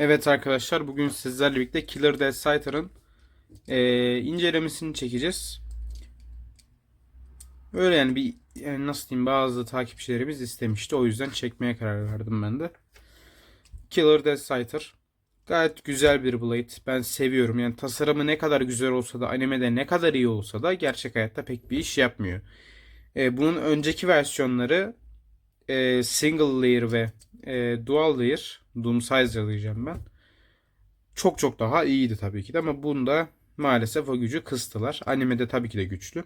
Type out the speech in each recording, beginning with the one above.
Evet arkadaşlar bugün sizlerle birlikte Killer Death Fighter'ın eee, incelemesini çekeceğiz. Öyle yani bir yani nasıl diyeyim bazı takipçilerimiz istemişti. O yüzden çekmeye karar verdim ben de. Killer Death Fighter. Gayet güzel bir Blade. Ben seviyorum. Yani tasarımı ne kadar güzel olsa da animede ne kadar iyi olsa da gerçek hayatta pek bir iş yapmıyor. Eee, bunun önceki versiyonları eee, single layer ve eee, dual layer Doom Size diyeceğim ben. Çok çok daha iyiydi tabii ki de ama bunda maalesef o gücü kıstılar. Animede tabii ki de güçlü.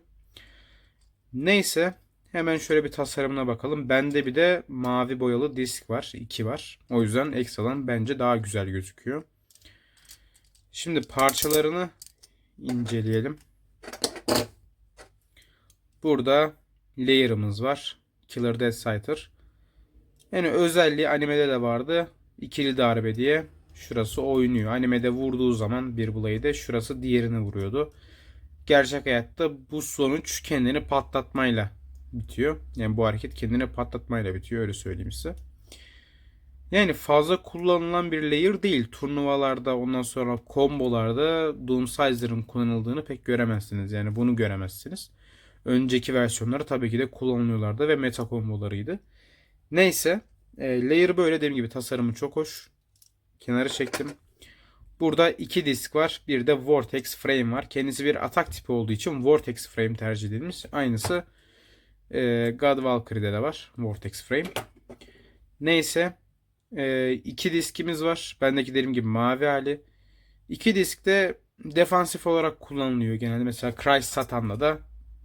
Neyse hemen şöyle bir tasarımına bakalım. Bende bir de mavi boyalı disk var. 2 var. O yüzden ekstradan bence daha güzel gözüküyor. Şimdi parçalarını inceleyelim. Burada layer'ımız var. Killer Death Fighter. Yani özelliği animede de vardı. İkili darbe diye. Şurası oynuyor. Animede vurduğu zaman bir Blade'e şurası diğerini vuruyordu. Gerçek hayatta bu sonuç kendini patlatmayla bitiyor. Yani bu hareket kendini patlatmayla bitiyor öyle söyleyeyim size. Yani fazla kullanılan bir layer değil. Turnuvalarda ondan sonra kombolarda Doom kullanıldığını pek göremezsiniz. Yani bunu göremezsiniz. Önceki versiyonları tabii ki de kullanılıyorlardı ve meta kombolarıydı. Neyse. E, layer böyle dediğim gibi tasarımı çok hoş. Kenarı çektim. Burada iki disk var. Bir de Vortex Frame var. Kendisi bir atak tipi olduğu için Vortex Frame tercih edilmiş. Aynısı e, God Valkyrie'de de var. Vortex Frame. Neyse. E, iki diskimiz var. Bendeki dediğim gibi mavi hali. İki disk de defansif olarak kullanılıyor genelde. Mesela Christ Satan'da da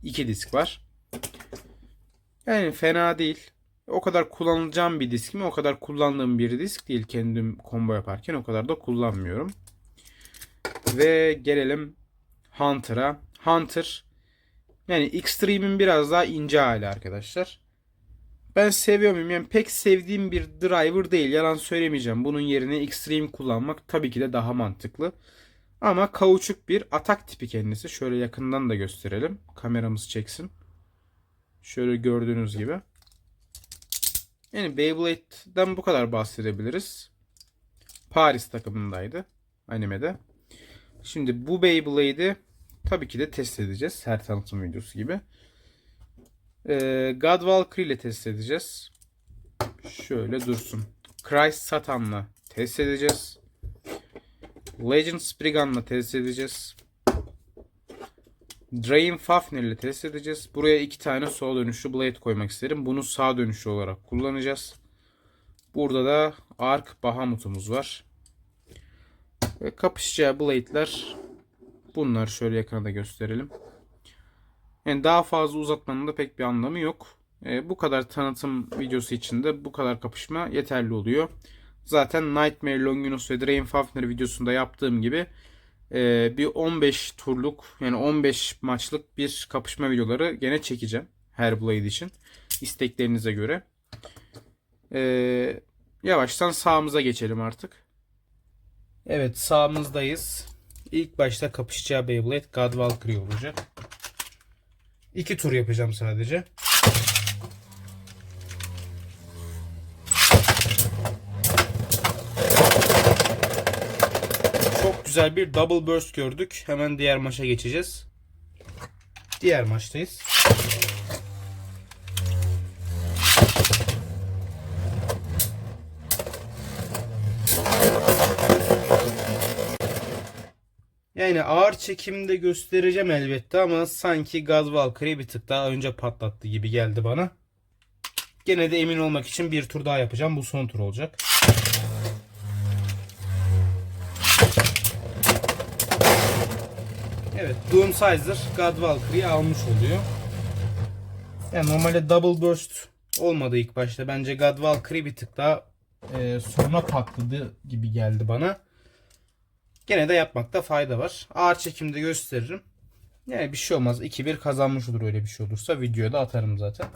iki disk var. Yani fena değil. O kadar kullanılacağım bir disk mi? O kadar kullandığım bir disk değil. Kendim combo yaparken o kadar da kullanmıyorum. Ve gelelim Hunter'a. Hunter yani Extreme'in biraz daha ince hali arkadaşlar. Ben seviyor muyum? Yani pek sevdiğim bir driver değil. Yalan söylemeyeceğim. Bunun yerine Extreme kullanmak tabii ki de daha mantıklı. Ama kauçuk bir atak tipi kendisi. Şöyle yakından da gösterelim. Kameramız çeksin. Şöyle gördüğünüz gibi. Yani Beyblade'den bu kadar bahsedebiliriz. Paris takımındaydı animede. Şimdi bu Beyblade'i tabii ki de test edeceğiz. Her tanıtım videosu gibi. Ee, God Valkyrie ile test edeceğiz. Şöyle dursun. Christ Satan'la test edeceğiz. Legend Spriggan'la test edeceğiz. Drain Fafnir ile test edeceğiz. Buraya iki tane sol dönüşlü blade koymak isterim. Bunu sağ dönüşlü olarak kullanacağız. Burada da Ark Bahamut'umuz var. Ve kapışacağı blade'ler bunlar şöyle yakında gösterelim. Yani daha fazla uzatmanın da pek bir anlamı yok. E, bu kadar tanıtım videosu için de bu kadar kapışma yeterli oluyor. Zaten Nightmare Longinus ve Drain Fafnir videosunda yaptığım gibi e, bir 15 turluk yani 15 maçlık bir kapışma videoları gene çekeceğim. Her Blade için. isteklerinize göre. E, yavaştan sağımıza geçelim artık. Evet sağımızdayız. İlk başta kapışacağı Beyblade God Valkyrie olacak. İki tur yapacağım sadece. Çok güzel bir double burst gördük. Hemen diğer maça geçeceğiz. Diğer maçtayız. Yani ağır çekimde göstereceğim elbette ama sanki Gaz Valkyrie bir tık daha önce patlattı gibi geldi bana. Gene de emin olmak için bir tur daha yapacağım. Bu son tur olacak. Evet, Doom Sizer God Valkyrie'yi almış oluyor. Yani normalde double burst olmadı ilk başta. Bence God Valkyrie bir tık daha e, sonra patladı gibi geldi bana. Gene de yapmakta fayda var. Ağır çekimde gösteririm. Yani bir şey olmaz. 2-1 kazanmış olur öyle bir şey olursa. Videoda atarım zaten.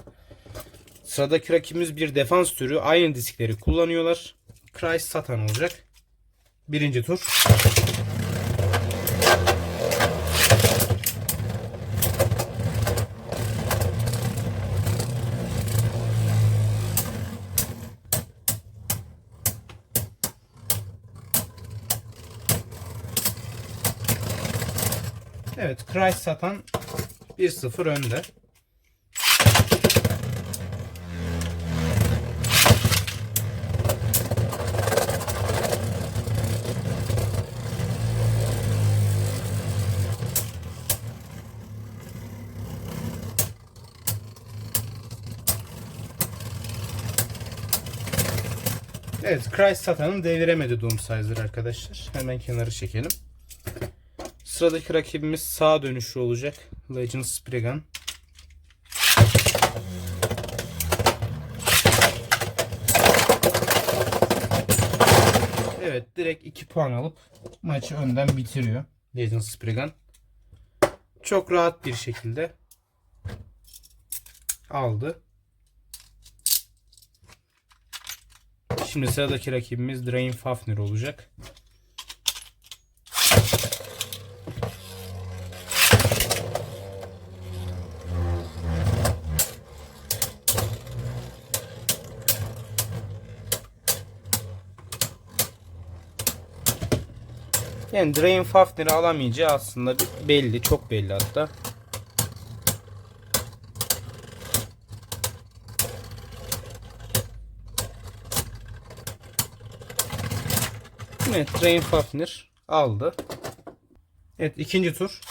Sıradaki rakibimiz bir defans türü. Aynı diskleri kullanıyorlar. Christ Satan olacak. Birinci tur. Evet, Christ satan 1-0 önde. Evet, Christ satanın deviremedi Doom arkadaşlar. Hemen kenarı çekelim. Sıradaki rakibimiz sağ dönüşlü olacak. Legend Spriggan. Evet direkt 2 puan alıp maçı önden bitiriyor. Legend Spriggan. Çok rahat bir şekilde aldı. Şimdi sıradaki rakibimiz Drain Fafnir olacak. Yani Drain Fafnir'i alamayacağı aslında belli. Çok belli hatta. Evet Drain Fafnir aldı. Evet ikinci tur.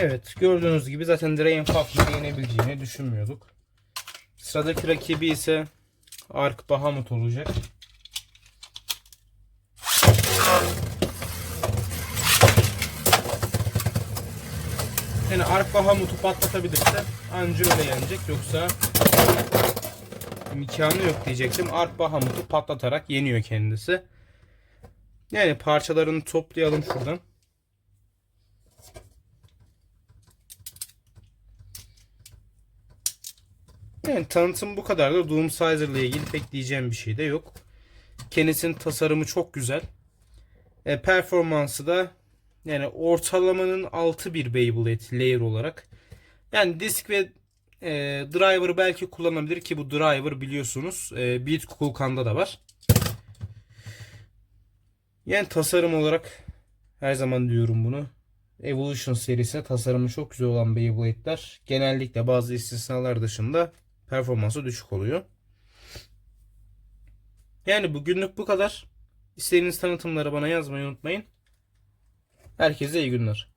Evet gördüğünüz gibi zaten Drain Fafnir'i yenebileceğini düşünmüyorduk. Sıradaki rakibi ise Ark Bahamut olacak. Yani Ark Bahamut'u patlatabilirse anca öyle yenecek. Yoksa imkanı yok diyecektim. Ark Bahamut'u patlatarak yeniyor kendisi. Yani parçalarını toplayalım şuradan. Yani tanıtım bu kadar da Doom Sizer ile ilgili pek diyeceğim bir şey de yok. Kendisinin tasarımı çok güzel. E, performansı da yani ortalamanın altı bir Beyblade layer olarak. Yani disk ve e, driver belki kullanabilir ki bu driver biliyorsunuz e, Beat Kulkan'da da var. Yani tasarım olarak her zaman diyorum bunu. Evolution serisinde tasarımı çok güzel olan Beyblade'ler genellikle bazı istisnalar dışında performansı düşük oluyor. Yani bugünlük bu kadar. İstediğiniz tanıtımları bana yazmayı unutmayın. Herkese iyi günler.